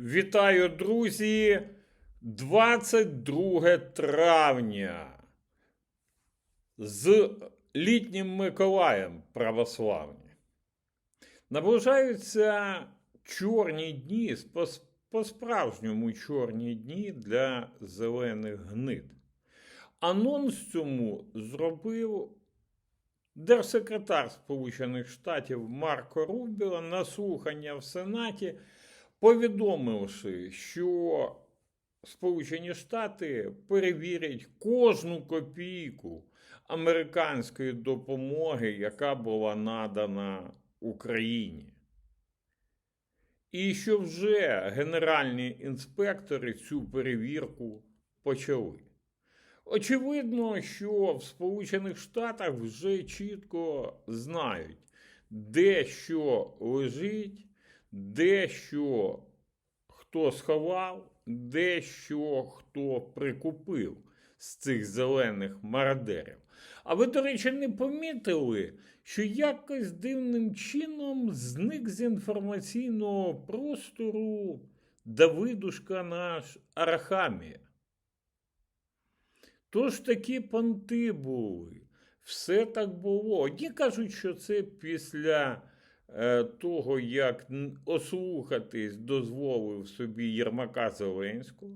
Вітаю, друзі! 22 травня з літнім Миколаєм православні. Наближаються чорні дні, по-справжньому чорні дні для зелених гнид. Анонс цьому зробив держсекретар Сполучених Штатів Марко Рубіо на слухання в Сенаті, повідомивши, що Сполучені Штати перевірять кожну копійку американської допомоги, яка була надана Україні. І що вже генеральні інспектори цю перевірку почали. Очевидно, що в Сполучених Штатах вже чітко знають, де що лежить, де що хто сховав, де що хто прикупив з цих зелених мародерів. А ви, до речі, не помітили, що якось дивним чином зник з інформаційного простору Давидушка наш Арахамія. Тож такі понти були. Все так було. Одні кажуть, що це після того, як ослухатись дозволив собі Єрмака Зеленського,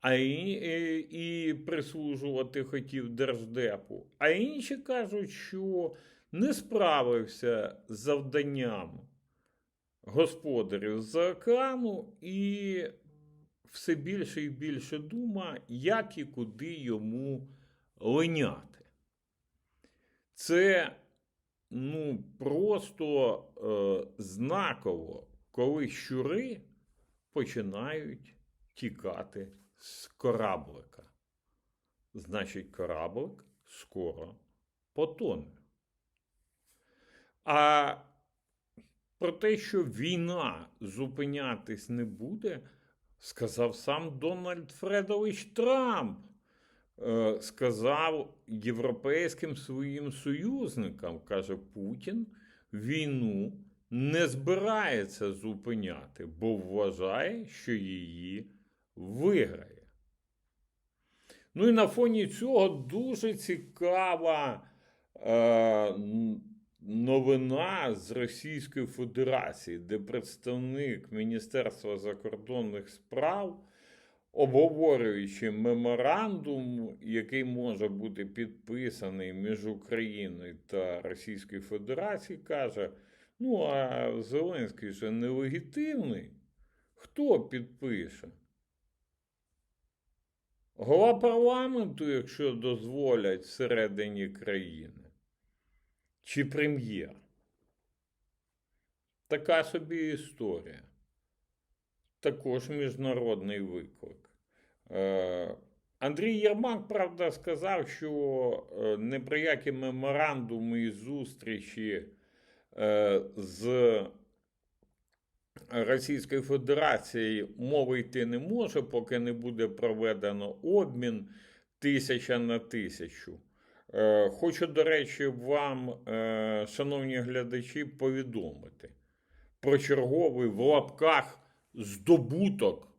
а і, е, і прислужувати хотів Держдепу. А інші кажуть, що не справився з завданням господарів з океану і все більше і більше дума, як і куди йому линяти. Це ну, просто е, знаково, коли щури починають тікати з кораблика. Значить, кораблик скоро потоне. А про те, що війна зупинятись не буде, сказав сам Дональд Фредович Трамп. Е, Сказав європейським своїм союзникам, каже Путін, війну не збирається зупиняти, бо вважає, що її виграє. Ну і на фоні цього дуже цікава е, новина з Російської Федерації, де представник Міністерства закордонних справ, обговорюючи меморандум, який може бути підписаний між Україною та Російською Федерацією, каже: ну, а Зеленський же нелегітимний. Хто підпише? Голова парламенту, якщо дозволять всередині країни, чи прем'єр. Така собі історія. Також міжнародний виклик. Е, Андрій Єрмак, правда, сказав, що е, не про які меморандуми і зустрічі е, з Російської Федерації мови йти не може, поки не буде проведено обмін тисяча на тисячу. Хочу, до речі, вам, шановні глядачі, повідомити про черговий в лапках здобуток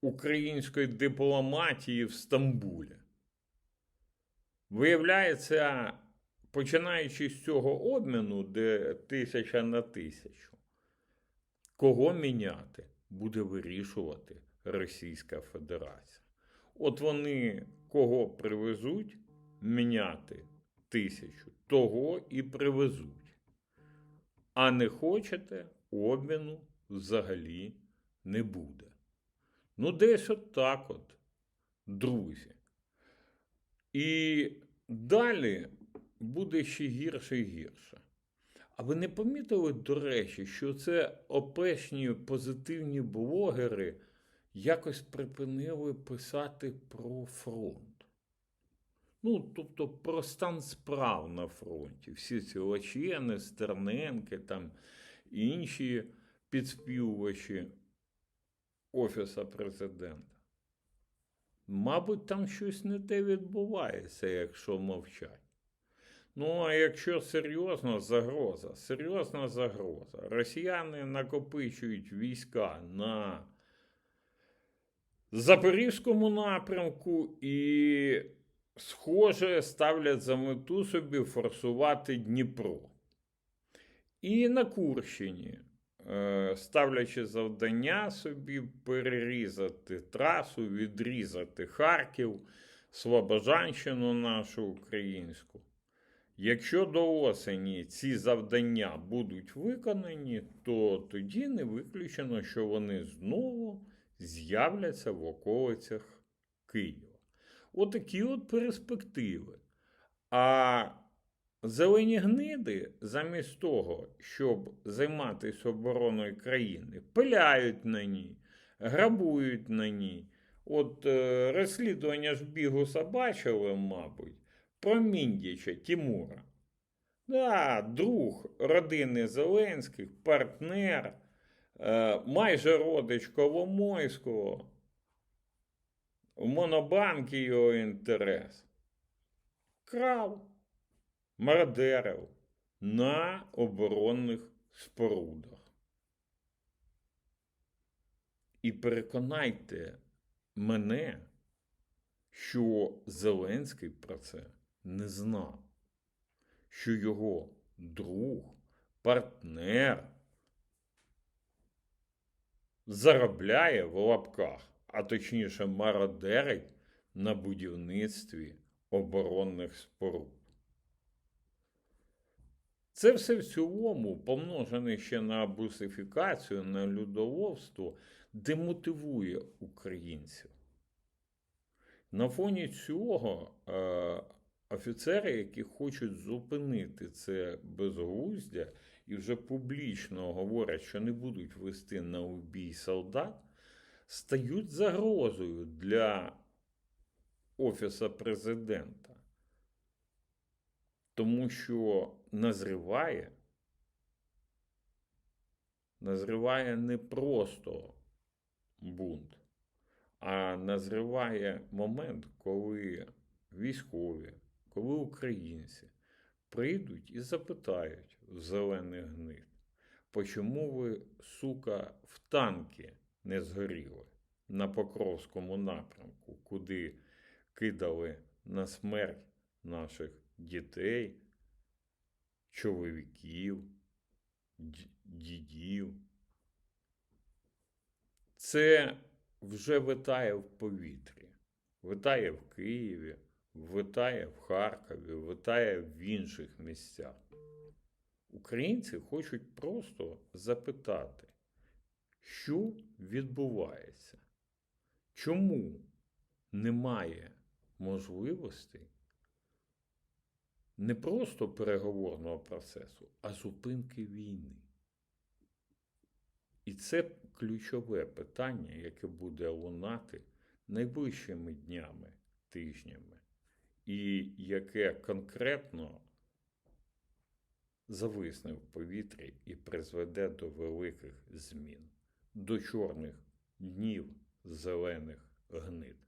української дипломатії в Стамбулі. Виявляється, починаючи з цього обміну, де тисяча на тисячу, кого міняти буде вирішувати Російська Федерація. От вони кого привезуть міняти тисячу, того і привезуть. А не хочете, обміну взагалі не буде. Ну, десь от так от, друзі. І далі буде ще гірше і гірше. А ви не помітили, до речі, що це опешні позитивні блогери якось припинили писати про фронт? Ну, тобто про стан справ на фронті. Всі ці Лачени, Стерненки, там інші підспівувачі Офіса президента. Мабуть, там щось не те відбувається, якщо мовчать. Ну, а якщо серйозно, загроза, серйозна загроза. Росіяни накопичують війська на Запорізькому напрямку і, схоже, ставлять за мету собі форсувати Дніпро. І на Курщині, ставлячи завдання собі перерізати трасу, відрізати Харків, Слобожанщину нашу українську. Якщо до осені ці завдання будуть виконані, то тоді не виключено, що вони знову з'являться в околицях Києва. Отакі от перспективи. А зелені гниди, замість того, щоб займатися обороною країни, пиляють на ній, грабують на ній. От е, розслідування ж Бігуса бачили, мабуть, про Міндіча Тімура. Да, друг родини Зеленських, партнер, е, майже родич Коломойського. В Монобанки його інтерес. Крав, мародерив на оборонних спорудах. І переконайте мене, що Зеленський про це не знав, що його друг, партнер заробляє в лапках, а точніше мародерить на будівництві оборонних споруд. Це все в цілому, помножене ще на бусифікацію, на людоловство, демотивує українців. На фоні цього е, офіцери, які хочуть зупинити це безглуздя і вже публічно говорять, що не будуть вести на убій солдат, стають загрозою для Офіса президента. Тому що назріває, назріває не просто бунт, а назріває момент, коли військові, коли українці прийдуть і запитають в зелених гнид, почому ви, сука, в танки не згоріли на Покровському напрямку, куди кидали на смерть наших дітей, чоловіків, дідів. Це вже витає в повітрі, витає в Києві, витає в Харкові, витає в інших місцях. Українці хочуть просто запитати, що відбувається, чому немає можливостей не просто переговорного процесу, а зупинки війни. І це ключове питання, яке буде лунати найближчими днями, тижнями, і яке конкретно зависне в повітрі і призведе до великих змін, до чорних днів зелених гнид.